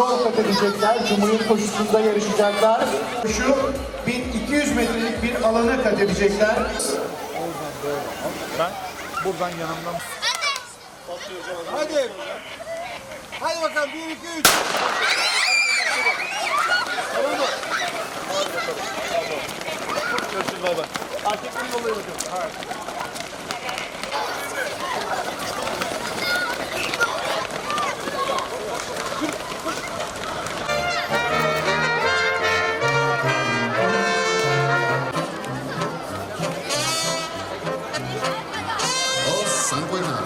yol kat edecekler. Cumhuriyet koşusunda yarışacaklar. Şu 1200 metrelik bir alanı kat edecekler. Ben buradan yanımdan Hadi. Hadi bakalım 1 2 3. Görüşürüz baba. Erkeklerin olayı bakın. Sanguinario.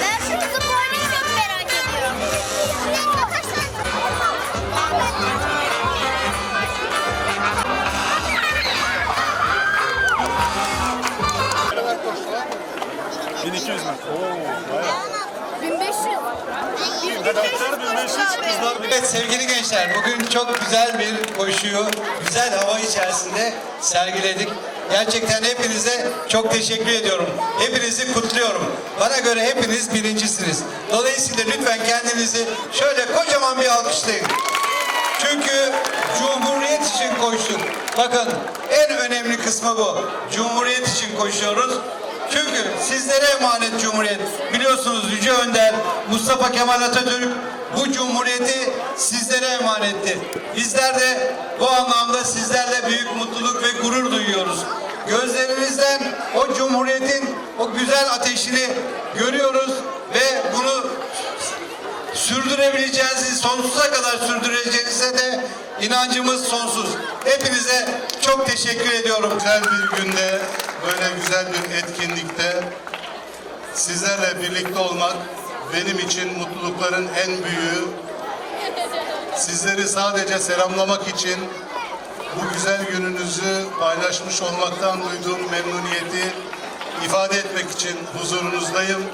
Ben şu boynunu çok merak ediyorum. Bin 1200 metre. Oo, bayağı. 1500. 1500 kızlar Evet sevgili gençler bugün çok güzel bir koşuyu güzel hava içerisinde sergiledik. Gerçekten hepinize çok teşekkür ediyorum. Hepinizi kutluyorum. Bana göre hepiniz birincisiniz. Dolayısıyla lütfen kendinizi şöyle kocaman bir alkışlayın. Çünkü Cumhuriyet için koştuk. Bakın en önemli kısmı bu. Cumhuriyet için koşuyoruz. Çünkü sizlere emanet Cumhuriyet. Biliyorsunuz Yüce Önder Mustafa Kemal Atatürk bu Cumhuriyeti sizlere emanetti. Bizler de bu anlamda sizlerle büyük mutluluk ve gurur duyuyoruz. Gözlerinizden o Cumhuriyet'in o güzel ateşini görüyoruz ve bunu sürdürebileceğinizi, sonsuza kadar sürdüreceğinize de inancımız sonsuz. Hepinize çok teşekkür ediyorum. Güzel bir günde, böyle güzel bir etkinlikte sizlerle birlikte olmak benim için mutlulukların en büyüğü. Sizleri sadece selamlamak için bu güzel gününüzü paylaşmış olmaktan duyduğum memnuniyeti ifade etmek için huzurunuzdayım.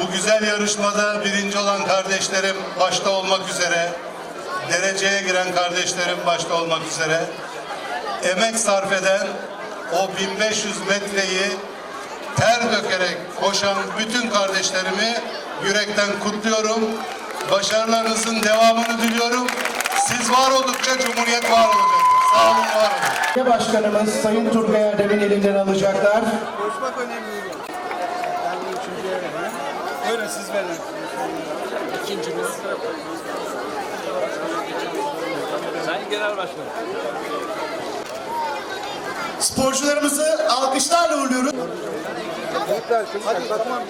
Bu güzel yarışmada birinci olan kardeşlerim başta olmak üzere, dereceye giren kardeşlerim başta olmak üzere, emek sarf eden o 1500 metreyi ter dökerek koşan bütün kardeşlerimi yürekten kutluyorum. Başarılarınızın devamını diliyorum. Siz var oldukça Cumhuriyet var olacak. Sağ olun, var olun. Belediye Başkanımız Sayın Turgay Erdem'in elinden alacaklar. Koşmak önemli değil. Ben vereyim. Buyurun siz verin. İkincimiz. Sayın Genel Başkanım. Sporcularımızı alkışlarla uğurluyoruz. Hadi tamam.